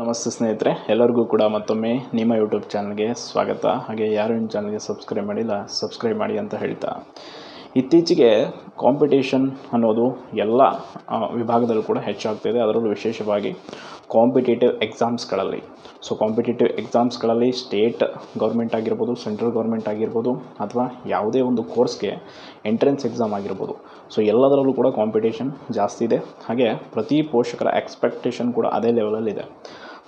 ನಮಸ್ತೆ ಸ್ನೇಹಿತರೆ, ಎಲ್ಲರಿಗೂ ಕೂಡ ಮತ್ತೊಮ್ಮೆ ನಿಮ್ಮ ಯೂಟ್ಯೂಬ್ ಚಾನಲ್ಗೆ ಸ್ವಾಗತ. ಹಾಗೆ ಯಾರು ನಿಮ್ಮ ಚಾನಲ್ಗೆ ಸಬ್ಸ್ಕ್ರೈಬ್ ಮಾಡಿಲ್ಲ ಸಬ್ಸ್ಕ್ರೈಬ್ ಮಾಡಿ ಅಂತ ಹೇಳ್ತಾ. ಇತ್ತೀಚೆಗೆ ಕಾಂಪಿಟೇಷನ್ ಅನ್ನೋದು ಎಲ್ಲ ವಿಭಾಗದಲ್ಲೂ ಕೂಡ ಹೆಚ್ಚಾಗ್ತಿದೆ ಅದರಲ್ಲೂ ವಿಶೇಷವಾಗಿ ಕಾಂಪಿಟೇಟಿವ್ ಎಕ್ಸಾಮ್ಸ್ಗಳಲ್ಲಿ ಸೊ ಕಾಂಪಿಟೇಟಿವ್ ಎಕ್ಸಾಮ್ಸ್ಗಳಲ್ಲಿ ಸ್ಟೇಟ್ ಗೌರ್ಮೆಂಟ್ ಆಗಿರ್ಬೋದು ಸೆಂಟ್ರಲ್ ಗೌರ್ಮೆಂಟ್ ಆಗಿರ್ಬೋದು, ಅಥವಾ ಯಾವುದೇ ಒಂದು ಕೋರ್ಸ್ಗೆ ಎಂಟ್ರೆನ್ಸ್ ಎಕ್ಸಾಮ್ ಆಗಿರ್ಬೋದು. ಸೊ ಎಲ್ಲದರಲ್ಲೂ ಕೂಡ ಕಾಂಪಿಟೇಷನ್ ಜಾಸ್ತಿ ಇದೆ. ಹಾಗೆ ಪ್ರತಿ ಪೋಷಕರ ಎಕ್ಸ್ಪೆಕ್ಟೇಷನ್ ಕೂಡ ಅದೇ ಲೆವೆಲಲ್ಲಿದೆ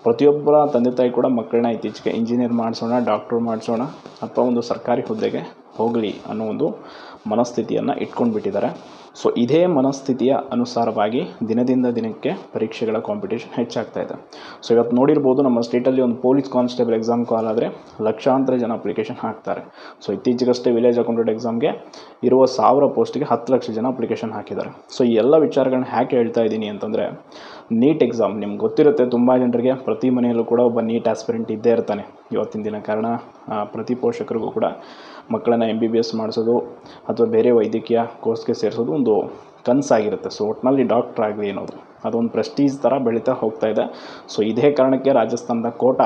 ಪ್ರತಿಯೊಬ್ಬರ ತಂದೆ ತಾಯಿ ಕೂಡ ಮಕ್ಕಳನ್ನ ಇತ್ತೀಚೆಗೆ ಇಂಜಿನಿಯರ್ ಮಾಡಿಸೋಣ ಡಾಕ್ಟ್ರು ಮಾಡಿಸೋಣ, ಅಥವಾ ಒಂದು ಸರ್ಕಾರಿ ಹುದ್ದೆಗೆ ಹೋಗಲಿ ಅನ್ನೋ ಒಂದು ಮನಸ್ಥಿತಿಯನ್ನು ಇಟ್ಕೊಂಡು ಬಿಟ್ಟಿದ್ದಾರೆ ಸೊ ಇದೇ ಮನಸ್ಥಿತಿಯ ಅನುಸಾರವಾಗಿ ದಿನದಿಂದ ದಿನಕ್ಕೆ ಪರೀಕ್ಷೆಗಳ ಕಾಂಪಿಟೇಷನ್ ಹೆಚ್ಚಾಗ್ತಾ ಇದೆ. ಸೊ ಇವತ್ತು ನೋಡಿರ್ಬೋದು ನಮ್ಮ ಸ್ಟೇಟಲ್ಲಿ ಒಂದು ಪೊಲೀಸ್ ಕಾನ್ಸ್ಟೇಬಲ್ ಎಕ್ಸಾಮ್ ಕಾಲ್ ಆದರೆ ಲಕ್ಷಾಂತರ ಜನ ಅಪ್ಲಿಕೇಶನ್ ಹಾಕ್ತಾರೆ. ಸೊ ಇತ್ತೀಚೆಗಷ್ಟೇ ವಿಲೇಜ್ ಅಕೌಂಟೆಂಟ್ ಎಕ್ಸಾಮ್ಗೆ ಇರುವ ಸಾವಿರ ಪೋಸ್ಟಿಗೆ ಹತ್ತು ಲಕ್ಷ ಜನ ಅಪ್ಲಿಕೇಶನ್ ಹಾಕಿದ್ದಾರೆ. ಸೊ ಈ ಎಲ್ಲ ವಿಚಾರಗಳನ್ನ ಹ್ಯಾಕೆ ಹೇಳ್ತಾ ಇದ್ದೀನಿ ಅಂತಂದರೆ ನೀಟ್ ಎಕ್ಸಾಮ್ ನಿಮ್ಗೆ ಗೊತ್ತಿರುತ್ತೆ, ತುಂಬ ಜನರಿಗೆ ಪ್ರತಿ ಮನೆಯಲ್ಲೂ ಕೂಡ ಒಬ್ಬ ನೀಟ್ ಆಸ್ಪಿರೆಂಟ್ ಇದ್ದೇ ಇರ್ತಾನೆ. ಇವತ್ತಿನ ದಿನ ಕಾರಣ ಪ್ರತಿ ಪೋಷಕರಿಗೂ ಕೂಡ ಮಕ್ಕಳನ್ನು ಎಂ ಬಿ ಬಿ ಎಸ್ ಮಾಡಿಸೋದು ಅಥವಾ ಬೇರೆ ವೈದ್ಯಕೀಯ ಕೋರ್ಸ್ಗೆ ಸೇರಿಸೋದು ಒಂದು ಕನಸಾಗಿರುತ್ತೆ. ಸೊ ಒಟ್ಟಿನಲ್ಲಿ ಡಾಕ್ಟ್ರ್ ಆಗಲಿ ಅನ್ನೋದು. ಅದೊಂದು ಪ್ರೆಸ್ಟೀಜ್ ಥರ ಬೆಳೀತಾ ಹೋಗ್ತಾ ಇದೆ. ಸೊ ಇದೇ ಕಾರಣಕ್ಕೆ ರಾಜಸ್ಥಾನದ ಕೋಟ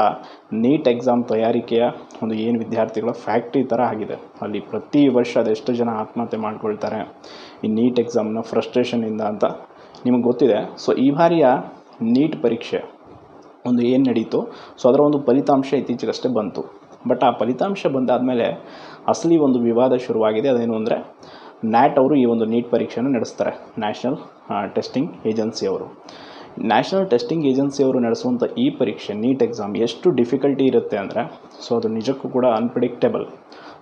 ನೀಟ್ ಎಕ್ಸಾಮ್ ತಯಾರಿಕೆಯ ಒಂದು ಏನು ವಿದ್ಯಾರ್ಥಿಗಳ ಫ್ಯಾಕ್ಟ್ರಿ ಥರ ಆಗಿದೆ. ಅಲ್ಲಿ ಪ್ರತಿ ವರ್ಷ ಅದೆಷ್ಟು ಜನ ಆತ್ಮಹತ್ಯೆ ಮಾಡ್ಕೊಳ್ತಾರೆ. ಈ ನೀಟ್ ಎಕ್ಸಾಮ್ನ ಫ್ರಸ್ಟ್ರೇಷನಿಂದ ಅಂತ ನಿಮಗೆ ಗೊತ್ತಿದೆ. ಸೊ ಈ ಬಾರಿಯ ನೀಟ್ ಪರೀಕ್ಷೆ ಒಂದು ಏನು ನಡೀತು? ಸೊ ಅದರ ಒಂದು ಫಲಿತಾಂಶ ಇತ್ತೀಚೆಗಷ್ಟೇ ಬಂತು. ಬಟ್ ಆ ಫಲಿತಾಂಶ ಬಂದಾದಮೇಲೆ ಅಸಲಿ ಒಂದು ವಿವಾದ ಶುರುವಾಗಿದೆ. ಅದೇನು ಅಂದರೆ ನ್ಯಾಟ್ ಅವರು ಈ ಒಂದು ನೀಟ್ ಪರೀಕ್ಷೆಯನ್ನು ನಡೆಸ್ತಾರೆ. ನ್ಯಾಷನಲ್ ಟೆಸ್ಟಿಂಗ್ ಏಜೆನ್ಸಿ ಅವರು. ನ್ಯಾಷನಲ್ ಟೆಸ್ಟಿಂಗ್ ಏಜೆನ್ಸಿಯವರು ನಡೆಸುವಂಥ ಈ ಪರೀಕ್ಷೆ, ನೀಟ್ ಎಕ್ಸಾಮ್ ಎಷ್ಟು ಡಿಫಿಕಲ್ಟಿ ಇರುತ್ತೆ ಅಂದರೆ ಸೊ ಅದು ನಿಜಕ್ಕೂ ಕೂಡ ಅನ್ಪ್ರಿಡಿಕ್ಟೇಬಲ್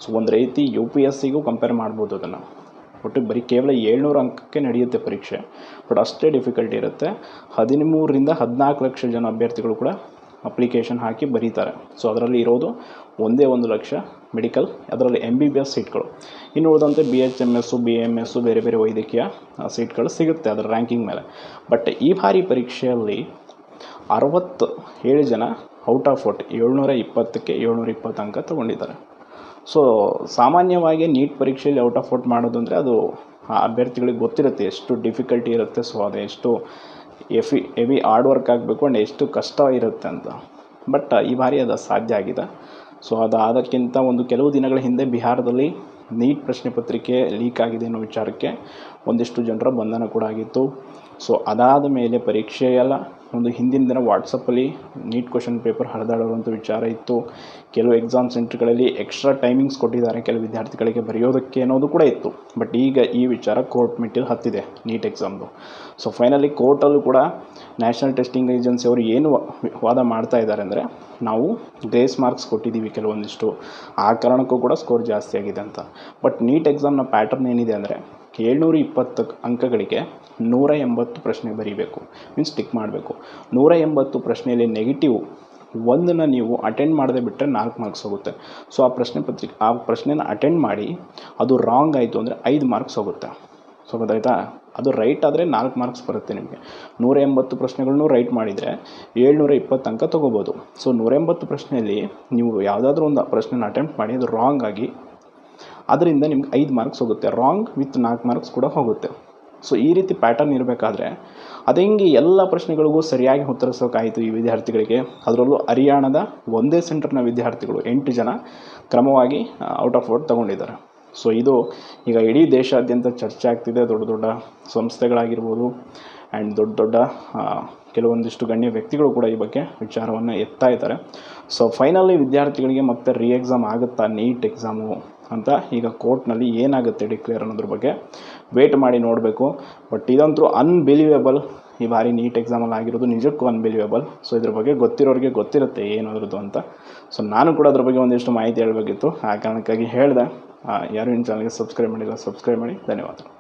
ಸೊ ಒಂದು ರೀತಿ ಯು ಪಿ ಎಸ್ ಸಿಗೂ ಕಂಪೇರ್ ಮಾಡ್ಬೋದು ಅದನ್ನು. ಒಟ್ಟು ಬರೀ ಕೇವಲ ಏಳ್ನೂರು ಅಂಕಕ್ಕೆ ನಡೆಯುತ್ತೆ ಪರೀಕ್ಷೆ. ಬಟ್ ಅಷ್ಟೇ ಡಿಫಿಕಲ್ಟಿ ಇರುತ್ತೆ. ಹದಿಮೂರರಿಂದ ಹದಿನಾಲ್ಕು ಲಕ್ಷ ಜನ ಅಭ್ಯರ್ಥಿಗಳು ಕೂಡ ಅಪ್ಲಿಕೇಶನ್ ಹಾಕಿ ಬರೀತಾರೆ. ಸೊ ಅದರಲ್ಲಿ ಇರೋದು ಒಂದೇ ಒಂದು ಲಕ್ಷ ಮೆಡಿಕಲ್ ಅದರಲ್ಲಿ ಎಂ ಬಿ ಬಿ ಎಸ್ ಸೀಟ್ಗಳು ಇನ್ನು ಉಳಿದಂತೆ B H M S B M S ಬೇರೆ ಬೇರೆ ವೈದ್ಯಕೀಯ ಸೀಟ್ಗಳು ಸಿಗುತ್ತೆ ಅದರ ರ್ಯಾಂಕಿಂಗ್ ಮೇಲೆ. ಬಟ್ ಈ ಬಾರಿ ಪರೀಕ್ಷೆಯಲ್ಲಿ ಅರವತ್ತು ಏಳು ಜನ ಔಟ್ ಆಫ್ ಔಟ್ ಏಳ್ನೂರ ಇಪ್ಪತ್ತಕ್ಕೆ ಏಳ್ನೂರ ಇಪ್ಪತ್ತು ಅಂಕ ತೊಗೊಂಡಿದ್ದಾರೆ. ಸೊ ಸಾಮಾನ್ಯವಾಗಿ ನೀಟ್ ಪರೀಕ್ಷೆಯಲ್ಲಿ ಔಟ್ ಆಫ್ ಔಟ್ ಮಾಡೋದು ಅಂದರೆ ಅದು, ಆ, ಅಭ್ಯರ್ಥಿಗಳಿಗೆ ಗೊತ್ತಿರುತ್ತೆ ಎಷ್ಟು ಡಿಫಿಕಲ್ಟಿ ಇರುತ್ತೆ. ಸೊ ಅದು ಎಷ್ಟು ಎಫಿ ಎವಿ ಹಾರ್ಡ್ ವರ್ಕ್ ಆಗಬೇಕು ಆ್ಯಂಡ್ ಎಷ್ಟು ಕಷ್ಟ ಇರುತ್ತೆ ಅಂತ. ಬಟ್ ಈ ಬಾರಿ ಅದು ಸಾಧ್ಯ ಆಗಿದೆ. ಸೊ ಅದು ಅದಾದಕ್ಕಿಂತ ಒಂದು ಕೆಲವು ದಿನಗಳ ಹಿಂದೆ ಬಿಹಾರದಲ್ಲಿ ನೀಟ್ ಪ್ರಶ್ನೆ ಪತ್ರಿಕೆ ಲೀಕ್ ಆಗಿದೆ ಅನ್ನೋ ವಿಚಾರಕ್ಕೆ ಒಂದಿಷ್ಟು ಜನರ ಬಂಧನ ಕೂಡ ಆಗಿತ್ತು. ಸೊ ಅದಾದ ಮೇಲೆ ಪರೀಕ್ಷೆಯೆಲ್ಲ ಒಂದು ಹಿಂದಿನ ದಿನ ವಾಟ್ಸಪ್ಪಲ್ಲಿ ನೀಟ್ ಕ್ವಶನ್ ಪೇಪರ್ ಹರಿದಾಡುವಂಥ ವಿಚಾರ ಇತ್ತು. ಕೆಲವು ಎಕ್ಸಾಮ್ ಸೆಂಟ್ರ್ಗಳಲ್ಲಿ ಎಕ್ಸ್ಟ್ರಾ ಟೈಮಿಂಗ್ಸ್ ಕೊಟ್ಟಿದ್ದಾರೆ ಕೆಲವು ವಿದ್ಯಾರ್ಥಿಗಳಿಗೆ ಬರೆಯೋದಕ್ಕೆ ಅನ್ನೋದು ಕೂಡ ಇತ್ತು. ಬಟ್ ಈಗ ಈ ವಿಚಾರ ಕೋರ್ಟ್ ಮೆಟ್ಟಿಲು ಹತ್ತಿದೆ ನೀಟ್ ಎಕ್ಸಾಮ್ದು ಸೊ ಫೈನಲಿ ಕೋರ್ಟಲ್ಲೂ ಕೂಡ ನ್ಯಾಷನಲ್ ಟೆಸ್ಟಿಂಗ್ ಏಜೆನ್ಸಿ ಅವರು ಏನು ವಾದ ಮಾಡ್ತಾ ಇದ್ದಾರೆ ಅಂದರೆ ನಾವು ಗ್ರೇಸ್ ಮಾರ್ಕ್ಸ್ ಕೊಟ್ಟಿದ್ದೀವಿ ಕೆಲವೊಂದಿಷ್ಟು. ಆ ಕಾರಣಕ್ಕೂ ಕೂಡ ಸ್ಕೋರ್ ಜಾಸ್ತಿ ಆಗಿದೆ ಅಂತ. ಬಟ್ ನೀಟ್ ಎಕ್ಸಾಮ್ನ ಪ್ಯಾಟರ್ನ್ ಏನಿದೆ ಅಂದರೆ ಏಳ್ನೂರ ಇಪ್ಪತ್ತು ಅಂಕಗಳಿಗೆ ನೂರ ಎಂಬತ್ತು ಪ್ರಶ್ನೆ ಬರೀಬೇಕು. ಮೀನ್ಸ್ ಟಿಕ್ ಮಾಡಬೇಕು. ನೂರ ಎಂಬತ್ತು ಪ್ರಶ್ನೆಯಲ್ಲಿ ನೆಗೆಟಿವ್ ಒಂದನ್ನು ನೀವು ಅಟೆಂಡ್ ಮಾಡದೆ ಬಿಟ್ಟರೆ ನಾಲ್ಕು ಮಾರ್ಕ್ಸ್ ಹೋಗುತ್ತೆ. ಸೊ ಆ ಪ್ರಶ್ನೆ ಪತ್ರಿಕೆ, ಆ ಪ್ರಶ್ನೆನ ಅಟೆಂಡ್ ಮಾಡಿ ಅದು ರಾಂಗ್ ಆಯಿತು ಅಂದರೆ ಐದು ಮಾರ್ಕ್ಸ್ ಹೋಗುತ್ತೆ. ಸೊ ಗೊತ್ತಾಯ್ತಾ? ಅದು ರೈಟ್ ಆದರೆ ನಾಲ್ಕು ಮಾರ್ಕ್ಸ್ ಬರುತ್ತೆ ನಿಮಗೆ. ನೂರ ಎಂಬತ್ತು ಪ್ರಶ್ನೆಗಳನ್ನು ರೈಟ್ ಮಾಡಿದರೆ ಏಳ್ನೂರ ಇಪ್ಪತ್ತು ಅಂಕ ತೊಗೋಬೋದು. ಸೊ ನೂರ ಎಂಬತ್ತು ಪ್ರಶ್ನೆಯಲ್ಲಿ ನೀವು ಯಾವುದಾದ್ರೂ ಒಂದು ಪ್ರಶ್ನೆನ ಅಟೆಂಪ್ಟ್ ಮಾಡಿ ಅದು ರಾಂಗ್ ಆಗಿ ಅದರಿಂದ ನಿಮ್ಗೆ ಐದು ಮಾರ್ಕ್ಸ್ ಹೋಗುತ್ತೆ. ರಾಂಗ್ ವಿತ್ ನಾಲ್ಕು ಮಾರ್ಕ್ಸ್ ಕೂಡ ಹೋಗುತ್ತೆ. ಸೊ ಈ ರೀತಿ ಪ್ಯಾಟರ್ನ್ ಇರಬೇಕಾದ್ರೆ, ಅದು ಹೆಂಗೆ ಎಲ್ಲ ಪ್ರಶ್ನೆಗಳಿಗೂ ಸರಿಯಾಗಿ ಉತ್ತರಿಸೋಕ್ಕಾಯಿತು ಈ ವಿದ್ಯಾರ್ಥಿಗಳಿಗೆ. ಅದರಲ್ಲೂ ಹರಿಯಾಣದ ಒಂದೇ ಸೆಂಟರ್ನ ವಿದ್ಯಾರ್ಥಿಗಳು ಎಂಟು ಜನ ಕ್ರಮವಾಗಿ ಔಟ್ ಆಫ್ ಔಟ್ ತಗೊಂಡಿದ್ದಾರೆ. ಸೊ ಇದು ಈಗ ಇಡೀ ದೇಶಾದ್ಯಂತ ಚರ್ಚೆ ಆಗ್ತಿದೆ. ದೊಡ್ಡ ದೊಡ್ಡ ಸಂಸ್ಥೆಗಳಾಗಿರ್ಬೋದು ಆ್ಯಂಡ್ ದೊಡ್ಡ ದೊಡ್ಡ ಕೆಲವೊಂದಿಷ್ಟು ಗಣ್ಯ ವ್ಯಕ್ತಿಗಳು ಕೂಡ ಈ ಬಗ್ಗೆ ವಿಚಾರವನ್ನು ಎತ್ತಾ ಇದ್ದಾರೆ. ಸೊ ಫೈನಲಿ ವಿದ್ಯಾರ್ಥಿಗಳಿಗೆ ಮತ್ತೆ ರೀ ಎಕ್ಸಾಮ್ ಆಗುತ್ತಾ ನೀಟ್ ಎಕ್ಸಾಮು ಅಂತ. ಈಗ ಕೋರ್ಟ್ನಲ್ಲಿ ಏನಾಗುತ್ತೆ ಡಿಕ್ಲೇರ್ ಅನ್ನೋದ್ರ ಬಗ್ಗೆ ವೇಟ್ ಮಾಡಿ ನೋಡಬೇಕು. ಬಟ್ ಇದಂತೂ ಅನ್ಬಿಲೀವೇಬಲ್ ಈ ಬಾರಿ ನೀಟ್ ಎಕ್ಸಾಮಲ್ಲಿ ಆಗಿರೋದು ನಿಜಕ್ಕೂ ಅನ್ಬಿಲೀವೇಬಲ್ ಸೊ ಇದ್ರ ಬಗ್ಗೆ ಗೊತ್ತಿರೋರಿಗೆ ಗೊತ್ತಿರುತ್ತೆ ಏನಾದ್ರದ್ದು ಅಂತ. ಸೊ ನಾನು ಕೂಡ ಅದ್ರ ಬಗ್ಗೆ ಒಂದಿಷ್ಟು ಮಾಹಿತಿ ಹೇಳಬೇಕಿತ್ತು. ಆ ಕಾರಣಕ್ಕಾಗಿ ಹೇಳಿದೆ. ಯಾರು ಇನ್ನು ಚಾನಲ್ಗೆ ಸಬ್ಸ್ಕ್ರೈಬ್ ಮಾಡಿಲ್ಲ ಸಬ್ಸ್ಕ್ರೈಬ್ ಮಾಡಿ. ಧನ್ಯವಾದಗಳು.